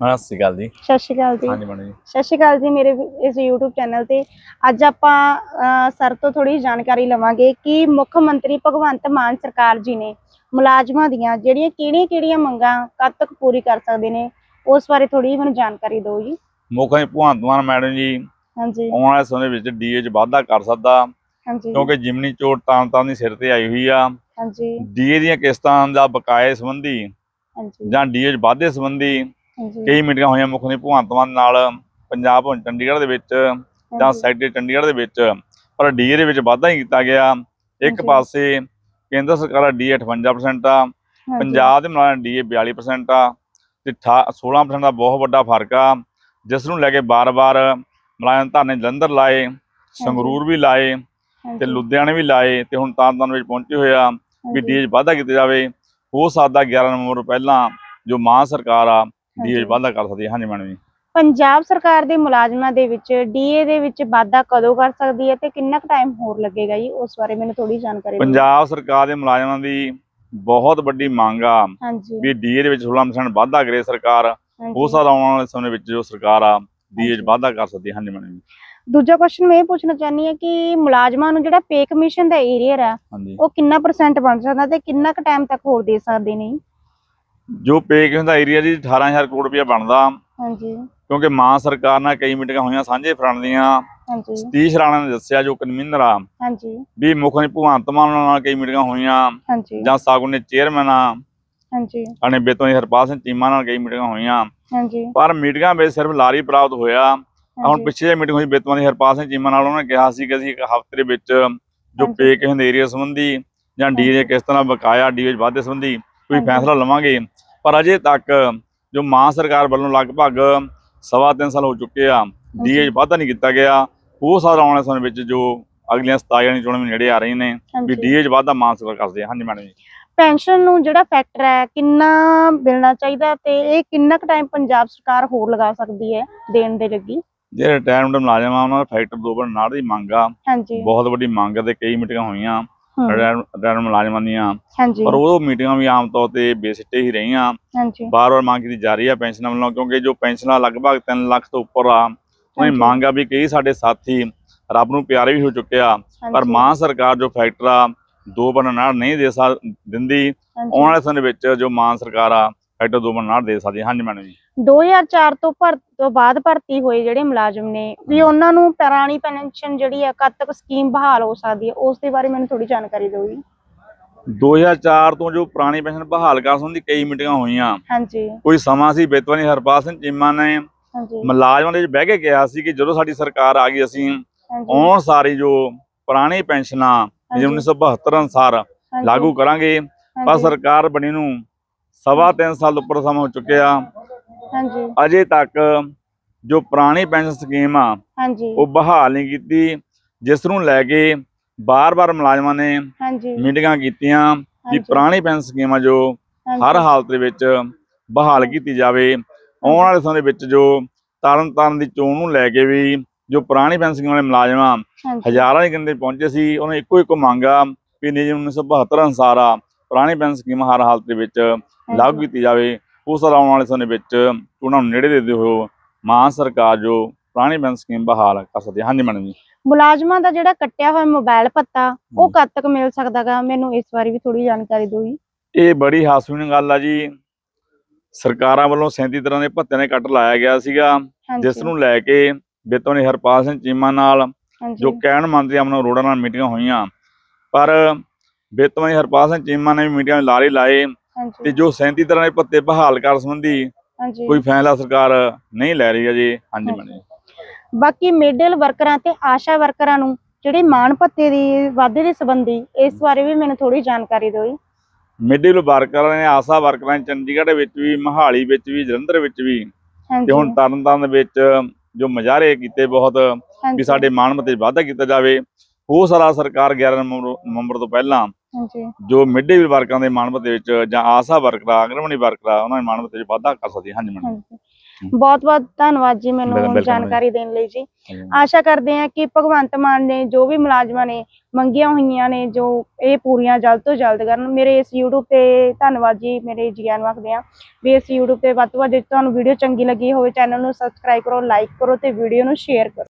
ਸਤਿ ਸ਼੍ਰੀ ਅਕਾਲ ਜੀ। ਸਤਿ ਸ਼੍ਰੀ ਅਕਾਲ ਜੀ। ਹਾਂਜੀ ਮੈਡਮ ਜੀ। ਸਤਿ ਸ਼੍ਰੀ ਅਕਾਲ ਜੀ ਮੇਰੇ ਵੀ- ਇਸ YouTube ਚੈਨਲ ਤੇ। ਅੱਜ ਆਪਾਂ ਅ, ਸਰ ਤੋਂ ਥੋੜੀ ਜਾਣਕਾਰੀ ਲਵਾਂਗੇ ਕਿ ਮੁੱਖ ਮੰਤਰੀ ਭਗਵੰਤ ਮਾਨ ਸਰਕਾਰ ਜੀ ਨੇ ਮੁਲਾਜ਼ਮਾਂ ਦੀਆਂ ਜਿਹੜੀਆਂ ਕਿਹੜੀਆਂ-ਕਿਹੜੀਆਂ ਮੰਗਾਂ ਕਦ ਤੱਕ ਪੂਰੀ ਕਰ ਸਕਦੇ ਨੇ ਉਸ ਬਾਰੇ ਥੋੜੀ ਮੈਨੂੰ ਜਾਣਕਾਰੀ ਦਿਓ ਜੀ। ਮੁੱਖ ਭਗਵੰਤ ਮਾਨ ਮੈਡਮ ਜੀ ਹਾਂਜੀ। ਆਉਣ ਵਾਲੇ ਸਮੇਂ ਵਿੱਚ ਡੀਏ 'ਚ ਵਾਧਾ ਕਰ ਸਕਦਾ। ਹਾਂਜੀ। ਕਿਉਂਕਿ ਜਿਮਨੀ ਚੋਟ ਤਾਂ ਤਾਂ ਦੀ ਸਿਰ ਤੇ ਆਈ ਹੋਈ ਆ। ਹਾਂਜੀ। ਡੀਏ ਦੀਆਂ ਕਿਸ਼ਤਾਂ ਦਾ ਬਕਾਏ ਸੰਬੰਧੀ ਹਾਂਜੀ। ਜਾਂ ਡੀਏ 'ਚ ਵਾਧੇ ਸੰਬੰਧੀ ਕਈ ਮੀਟਿੰਗਾਂ ਹੋਈਆਂ ਮੁੱਖ ਮੰਤਰੀ ਭਗਵੰਤ ਮਾਨ ਨਾਲ ਪੰਜਾਬ ਭਵਨ ਚੰਡੀਗੜ੍ਹ ਦੇ ਵਿੱਚ ਜਾਂ ਸੈਕਟਰੀ ਚੰਡੀਗੜ੍ਹ ਦੇ ਵਿੱਚ ਪਰ ਡੀਏ ਦੇ ਵਿੱਚ ਵਾਧਾ ਹੀ ਕੀਤਾ ਗਿਆ। ਇੱਕ। ਪਾਸੇ ਕੇਂਦਰ ਸਰਕਾਰ ਦਾ ਡੀਏ 58% ਆ ਪੰਜਾਬ ਦੇ ਮੁਲਾਜ਼ਮ ਡੀਏ 42% ਆ ਤੇ ਅਠਾ- 16% ਦਾ ਬਹੁਤ ਵੱਡਾ ਫ਼ਰਕ ਆ। ਜਿਸ ਨੂੰ ਲੈ ਕੇ ਬਾਰ-ਬਾਰ ਮੁਲਾਜ਼ਮ ਧਰਨੇ ਜਲੰਧਰ ਲਾਏ ਸੰਗਰੂਰ ਵੀ ਲਾਏ ਤੇ ਲੁਧਿਆਣੇ ਵੀ ਲਾਏ ਤੇ ਹੁਣ ਤਾਰਨ ਵਿੱਚ ਪਹੁੰਚੇ ਹੋਏ ਆ ਵੀ ਹਾਂਜੀ, ਡੀਏ ਵਾਧਾ ਕੀਤਾ ਜਾਵੇ। ਹੋ ਸਕਦਾ 11 ਨਵੰਬਰ ਪਹਿਲਾਂ ਜੋ ਮਾਂ ਸਰਕਾਰ ਆ ਡੀਏ ਹਾਂਜੀ। ਵਾਧਾ ਕਰ ਸਕਦੀ ਹੈ। ਹਾਂਜੀ ਮੈਡਮ ਜੀ। ਪੰਜਾਬ ਸਰਕਾਰ ਦੇ ਮੁਲਾਜ਼ਮਾਂ ਦੇ ਵਿੱਚ ਡੀਏ ਦੇ ਵਿੱਚ ਵਾਧਾ ਕਦੋਂ ਕਰ ਸਕਦੀ ਹੈ ਤੇ ਕਿੰਨਾ ਕੁ ਟਾਈਮ ਹੋਰ ਲੱਗੇਗਾ ਜੀ? ਉਸ ਬਾਰੇ ਮੈਨੂੰ ਥੋੜੀ ਜਾਣਕਾਰੀ ਦਿਓ। ਪੰਜਾਬ ਸਰਕਾਰ ਦੇ ਮੁਲਾਜ਼ਮਾਂ ਦੀ ਬਹੁਤ ਵੱਡੀ ਮੰਗ ਆ ਹਾਂਜੀ। ਵੀ ਡੀਏ ਦੇ ਵਿੱਚ 16% ਵਾਧਾ ਕਰੇ ਸਰਕਾਰ। ਹਾਂਜੀ। ਹੋ ਸਕਦਾ ਆਉਣ ਵਾਲੇ ਸਮੇਂ ਵਿੱਚ ਜੋ ਸਰਕਾਰ ਆ ਡੀਏ 'ਚ ਹਾਂਜੀ। ਵਾਧਾ ਕਰ ਸਕਦੀ ਹੈ। ਹਾਂਜੀ ਮੈਡਮ ਜੀ। ਦੂਜਾ ਕੁਐਸਚਨ ਮੈਂ ਇਹ ਪੁੱਛਣਾ ਚਾਹਨੀ ਹਾਂ ਕਿ ਮੁਲਾਜ਼ਮਾਂ ਨੂੰ ਜਿਹੜਾ ਪੇ ਕਮਿਸ਼ਨ ਦਾ ਏਰੀਅਰ ਆ ਹਾਂਜੀ। ਉਹ ਕਿੰਨਾ ਪਰਸੈਂਟ ਬਣ ਸਕਦਾ ਤੇ ਕਿੰਨਾ ਕੁ ਟਾਈਮ ਤੱਕ ਹੋਰ ਦੇ ਸਕਦੇ ਨੇ? ਜੋ ਪੇ ਕਿਸ ਦਾ ਏਰੀਆ ਜੀ 18000 ਕਰੋੜ ਰੁਪਇਆ ਬਣਦਾ। ਹਾਂਜੀ। ਕਿਉਂਕਿ ਮਾਂ ਸਰਕਾਰ ਨਾਲ ਕਈ ਮੀਟਿੰਗਾਂ ਹੋਈਆਂ ਸਾਂਝੇ ਫਰੰਟ ਦੀਆਂ। ਹਾਂਜੀ। ਸਤੀਸ਼ ਰਾਣਾ ਨੇ ਦੱਸਿਆ ਜੋ ਕਨਵੀਨਰ ਆ ਹਾਂਜੀ। ਵੀ ਮੁੱਖ ਮੰਤਰੀ ਭਗਵੰਤ ਮਾਨ ਨਾਲ ਕਈ ਮੀਟਿੰਗਾਂ ਹੋਈਆਂ ਹਾਂਜੀ। ਜਾਂ ਸਾਗੁਨ ਨੇ ਚੇਅਰਮੈਨ ਆ ਹਾਂਜੀ। ਅਣੇ ਬੇਤੋਂ ਹਰਪਾਲ ਸਿੰਘ ਚੀਮਾ ਨਾਲ ਕਈ ਮੀਟਿੰਗਾਂ ਹੋਈਆਂ। ਹਾਂਜੀ। ਪਰ ਮੀਟਿੰਗਾਂ ਵਿੱਚ ਸਿਰਫ ਲਾਰੀ ਪ੍ਰਾਪਤ ਹੋਇਆ। ਹੁਣ ਪਿੱਛੇ ਜਿਹੀ ਮੀਟਿੰਗ ਹੋਈ ਬੇਤੋਂ ਦੀ ਹਰਪਾਲ ਸਿੰਘ ਚੀਮਾ ਨਾਲ ਉਹਨੇ ਕਿਹਾ ਸੀ ਕਿ ਅਸੀਂ ਇੱਕ ਹਫ਼ਤੇ ਦੇ ਵਿੱਚ ਜੋ। ਪੇ ਕਿਸੇ ਦੇ ਏਰੀਆ ਸੰਬੰਧੀ ਜਾਂ ਡੀਏ ਕਿਸ ਤਰ੍ਹਾਂ ਬਕਾਇਆ ਡੀਏ ਵਾਧੇ ਸੰਬੰਧੀ ਕੋਈ। ਫੈਸਲਾ ਲਵਾਂਗੇ। ਪਰ ਅਜੇ ਤੱਕ ਜੋ ਮਾਂ ਸਰਕਾਰ ਵੱਲੋਂ ਲਗਭਗ ਸਵਾ ਤਿੰਨ ਸਾਲ ਹੋ ਚੁੱਕੇ ਆ ਡੀਏ ਵਾਧਾ ਨਹੀਂ ਕੀਤਾ ਗਿਆ। ਉਹ ਸਾਰਾ ਆਉਣ ਵਾਲੇ ਸਮੇਂ ਵਿੱਚ ਜੋ ਅਗਲੀਆਂ 27 ਵਾਲੀ ਚੋਣਾਂ ਵੀ ਨੇੜੇ ਆ ਰਹੀਆਂ ਨੇ ਵੀ ਡੀਏ 'ਚ ਵਾਧਾ ਮਾਂ ਸਰਕਾਰ ਕਰਦੇ ਆ। ਹਾਂਜੀ ਮੈਡਮ ਜੀ। ਪੈਨਸ਼ਨ ਨੂੰ ਜਿਹੜਾ ਫੈਕਟਰ ਹੈ ਕਿੰਨਾ ਮਿਲਣਾ ਚਾਹੀਦਾ ਤੇ ਇਹ ਕਿੰਨਾ ਕੁ ਟਾਈਮ ਪੰਜਾਬ ਸਰਕਾਰ ਹੋਰ ਲਗਾ ਸਕਦੀ ਹੈ ਦੇਣ ਦੇ ਲੱਗੀ? ਜਿਹੜੇ ਰਿਟਾਇਰਮੈਂਟ ਮੁਲਾਜ਼ਮ ਆ ਉਹਨਾਂ ਦਾ ਫੈਕਟਰ ਦੋ ਬਣ ਨਾੜ ਦੀ ਮੰਗ ਆ। ਹਾਂਜੀ। ਬਹੁਤ ਵੱਡੀ ਮੰਗ ਤੇ ਕਈ ਮੀਟਿੰਗਾਂ ਹੋਈਆਂ। ਹਮ, ਰਿਟਾਇਰਮੈਂਟ ਮੁਲਾਜ਼ਮਾਂ ਦੀਆਂ। ਹਾਂਜੀ। ਪਰ ਉਹ ਮੀਟਿੰਗਾਂ ਵੀ ਆਮ ਤੌਰ ਤੇ ਬੇਸਿੱਟੇ ਹੀ ਰਹੀਆਂ। ਹਾਂਜੀ। ਬਾਰ-ਬਾਰ ਮੰਗ ਕੀਤੀ ਜਾ ਰਹੀ ਆ ਪੈਨਸ਼ਨਾਂ ਵੱਲੋਂ ਕਿਉਂਕਿ ਜੋ ਪੈਨਸ਼ਨਾਂ ਲਗਭਗ 3 ਲੱਖ ਤੋਂ ਉੱਪਰ ਆ ਉਹਦੀ ਹਾਂਜੀ। ਮੰਗ ਆ ਵੀ ਕਈ ਸਾਡੇ ਸਾਥੀ ਰੱਬ ਨੂੰ ਪਿਆਰੇ ਵੀ ਹੋ ਚੁੱਕੇ ਆ। ਪਰ ਮਾਂ ਸਰਕਾਰ ਜੋ ਫੈਕਟਰ ਆ ਦੋ ਬਣ ਨਾੜ ਨਹੀਂ ਦੇ ਸਕ ਦਿੰਦੀ। ਆਉਣ ਵਾਲੇ ਸਮੇਂ ਵਿੱਚ ਜੋ ਮਾਂ ਸਰਕਾਰ ਆ ਫੈਕਟਰ ਦੋ ਬਣ ਨਾੜ ਦੇ ਸਕਦੀ। ਹਾਂਜੀ ਮੈਡਮ ਜੀ। 2004 ਤੋਂ ਭਰ ਤੋਂ ਬਾਅਦ ਭਰਤੀ ਹੋਏ ਜਿਹੜੇ ਮੁਲਾਜ਼ਮ ਨੇ ਵੀ ਉਹਨਾਂ ਨੂੰ ਪੁਰਾਣੀ ਪੈਨਸ਼ਨ ਜਿਹੜੀ ਹੈ ਕਦ ਤੱਕ ਸਕੀਮ ਬਹਾਲ ਹੋ ਸਕਦੀ ਹੈ। ਉਸ ਦੇ ਬਾਰੇ ਮੈਨੂੰ ਥੋੜੀ ਜਾਣਕਾਰੀ ਦਿਓ ਜੀ। 2004 ਤੋਂ ਜੋ ਪੁਰਾਣੀ ਪੈਨਸ਼ਨ ਬਹਾਲ ਕਰਨ ਸੰਬੰਧੀ ਕਈ ਮੀਟਿੰਗਾਂ ਹੋਈਆਂ। ਹਾਂਜੀ। ਕੋਈ ਸਮਾਂ ਸੀ ਬੇਤਵਾਨੀ ਹਰਪਾਲ ਸਿੰਘ ਚੀਮਾ ਨੇ ਹਾਂਜੀ। ਮੁਲਾਜ਼ਮਾਂ ਦੇ ਵਿੱਚ ਬਹਿ ਕੇ ਕਿਹਾ ਸੀ ਕਿ ਜਦੋਂ ਸਾਡੀ ਸਰਕਾਰ ਆ ਗਈ ਅਸੀਂ ਆਉਣ ਸਾਰੀ ਜੋ ਪੁਰਾਣੀ ਪੈਨਸ਼ਨਾਂ ਹਾਂਜੀ, 1972 ਅਨੁਸਾਰ ਲਾਗੂ ਕਰਾਂਗੇ ਪਰ ਸਰਕਾਰ ਬਣੀ ਨੂੰ ਸਵਾ ਤਿੰਨ ਸਾਲ ਉੱਪਰ ਸਮਾਂ ਹੋ ਚੁੱਕਿਆ। ਹਾਂਜੀ। ਅਜੇ ਤੱਕ ਜੋ ਪੁਰਾਣੀ ਪੈਨਸ਼ਨ ਸਕੀਮ ਆ ਹਾਂਜੀ। ਉਹ ਬਹਾਲ ਨਹੀਂ ਕੀਤੀ ਜਿਸ ਨੂੰ ਲੈ ਕੇ ਬਾਰ-ਬਾਰ ਮੁਲਾਜ਼ਮਾਂ ਨੇ ਹਾਂਜੀ। ਮੀਟਿੰਗਾਂ ਕੀਤੀਆਂ ਹਾਂਜੀ, ਪੁਰਾਣੀ ਪੈਨਸ਼ਨ ਸਕੀਮ ਆ ਜੋ ਹਰ ਹਾਲਤ ਦੇ ਵਿੱਚ ਬਹਾਲ ਕੀਤੀ ਜਾਵੇ। ਆਉਣ ਵਾਲੇ ਸਮੇਂ ਦੇ ਵਿੱਚ ਜੋ ਤਰਨ ਤਾਰਨ ਦੀ ਚੋਣ ਨੂੰ ਲੈ ਕੇ ਵੀ ਜੋ ਪੁਰਾਣੀ ਪੈਨਸ਼ਨ ਸਕੀਮ ਵਾਲੇ ਮੁਲਾਜ਼ਮ ਹਜ਼ਾਰਾਂ ਦੀ ਗਿਣਤੀ 'ਚ ਪਹੁੰਚੇ ਸੀ ਉਹਨਾਂ ਇੱਕੋ ਇੱਕੋ ਮੰਗ ਵੀ ਨਿਯਮ 1972 ਅਨੁਸਾਰ ਆ ਪੁਰਾਣੀ ਪੈਨਸ਼ਨ ਸਕੀਮ ਹਰ ਹਾਲਤ ਦੇ ਵਿੱਚ ਲਾਗੂ ਕੀਤੀ ਜਾਵੇ। ਉਸ ਆਉਣ ਵਾਲੇ ਸਮੇਂ ਵਿੱਚ ਉਹਨਾਂ ਨੂੰ ਨੇੜੇ ਦੇ ਹੋਏ ਮਾਂ ਸਰਕਾਰ ਜੋ ਪੁਰਾਣੀ ਪੈਨਸ਼ਨ ਸਕੀਮ ਬਹਾਲ ਕਰ ਸਕਦੀ ਹੈ। ਹਾਂਜੀ ਮੈਡਮ ਜੀ। ਮੁਲਾਜ਼ਮਾਂ ਦਾ ਜਿਹੜਾ ਕੱਟਿਆ ਹੋਇਆ ਮੋਬਾਈਲ ਭੱਤਾ ਉਹ ਕਦ ਤੱਕ ਮਿਲ ਸਕਦਾਗਾ? ਮੈਨੂੰ ਇਸ ਬਾਰੇ ਵੀ ਥੋੜੀ ਜਾਣਕਾਰੀ ਦਿਓ ਜੀ। ਇਹ ਬੜੀ ਹਾਸੂਨੀ ਗੱਲ ਆ ਜੀ। ਸਰਕਾਰਾਂ ਵੱਲੋਂ 37 ਤਰ੍ਹਾਂ ਦੇ ਭੱਤਿਆਂ ਦੇ ਕੱਟ ਲਾਇਆ ਗਿਆ ਸੀਗਾ। ਜਿਸ ਨੂੰ ਲੈ ਕੇ ਬੇਤੋਂ ਹਰਪਾਲ ਸਿੰਘ ਚੀਮਾ ਨਾਲ ਜੋ ਕੈਨ ਮੰਤਰੀ ਅਮਨ ਅਰੋੜਾ ਨਾਲ ਮੀਟਿੰਗਾਂ ਹੋਈਆਂ। ਪਰ ਬੇਤੋਂ ਹਰਪਾਲ ਸਿੰਘ ਚੀਮਾ ਨੇ ਵੀ ਮੀਟਿੰਗਾਂ ਲਾਰੇ ਲਾਏ। ਤੇ ਜੋ 37 ਤਰ੍ਹਾਂ ਦੇ ਭੱਤੇ ਬਹਾਲ ਕਰਨ ਸੰਬੰਧੀ ਕੋਈ ਫੈਸਲਾ ਸਰਕਾਰ ਨਹੀਂ ਲੈ ਰਹੀ ਅਜੇ। ਹਾਂਜੀ ਹਾਂਜੀ। ਮੈਡਮ ਬਾਕੀ ਮਿਡਲ ਵਰਕਰਾਂ ਤੇ ਆਸ਼ਾ ਵਰਕਰਾਂ ਨੂੰ ਜਿਹੜੇ ਮਾਣ ਭੱਤੇ ਦੀ ਵਾਧੇ ਦੇ ਸੰਬੰਧੀ ਇਸ ਬਾਰੇ ਵੀ ਮੈਨੂੰ ਥੋੜੀ ਜਾਣਕਾਰੀ ਦਿਓ ਜੀ। ਮਿਡਲ ਵਰਕਰਾਂ ਨੇ ਆਸਾ ਵਰਕਰਾਂ ਚੰਡੀਗੜ੍ਹ ਵਿੱਚ ਵੀ ਮਹਾਲੀ ਵਿੱਚ ਵੀ ਜਲੰਧਰ ਵਿੱਚ ਵੀ ਤੇ ਹੁਣ ਤਰਨਤਾਰਨ ਦੇ ਵਿੱਚ ਜੋ ਮਜ਼ਾਰੇ ਕੀਤੇ ਬਹੁਤ ਵੀ ਸਾਡੇ ਮਾਣ ਮਤੇ ਵਾਧਾ ਕੀਤਾ ਜਾਵੇ। ਉਹ ਸਾਰਾ ਸਰਕਾਰ 11 ਨਵੰਬਰ ਤੋਂ ਪਹਿਲਾਂ ਜੋ ਮਿਡੇ ਵਰਕਰਾਂ ਦੇ ਮਾਣ ਮਤੇ ਵਿੱਚ ਜਾਂ ਆਸਾ ਵਰਕਰਾਂ ਅਗਰਵਣੀ ਵਰਕਰਾਂ ਉਹਨਾਂ ਦੇ ਮਾਣ ਮਤੇ ਵਿੱਚ ਵਾਧਾ ਕਰ ਸਕਦੀ ਹੈ। ਹਾਂਜੀ ਮੈਡਮ ਬਹੁਤ ਬਹੁਤ ਧੰਨਵਾਦ ਜੀ ਮੈਨੂੰ। ਜਾਣਕਾਰੀ ਦੇਣ ਲਈ ਜੀ। ਆਸ਼ਾ ਕਰਦੇ ਹਾਂ ਕਿ ਭਗਵੰਤ ਮਾਨ ਨੇ ਜੋ ਵੀ ਮੁਲਾਜ਼ਮਾਂ ਨੇ ਮੰਗੀਆਂ ਹੋਈਆਂ ਨੇ ਜੋ ਇਹ ਪੂਰੀਆਂ ਜਲਦ ਤੋਂ ਜਲਦ ਕਰਨ। ਮੇਰੇ ਇਸ YouTube ਤੇ ਧੰਨਵਾਦ ਜੀ ਮੇਰੇ ਜੀਆਂ ਨੂੰ ਆਖਦੇ ਆ ਵੀ ਇਸ YouTube ਤੇ ਵੱਧ ਤੋਂ ਵੱਧ ਜੇ ਤੁਹਾਨੂੰ ਵੀਡੀਓ ਚੰਗੀ ਲੱਗੀ ਹੋਵੇ ਚੈਨਲ ਨੂੰ ਸਬਸਕ੍ਰਾਈਬ ਕਰੋ ਲਾਈਕ ਕਰੋ ਤੇ ਵੀਡੀਓ ਨੂੰ ਸ਼ੇਅਰ ਕਰੋ।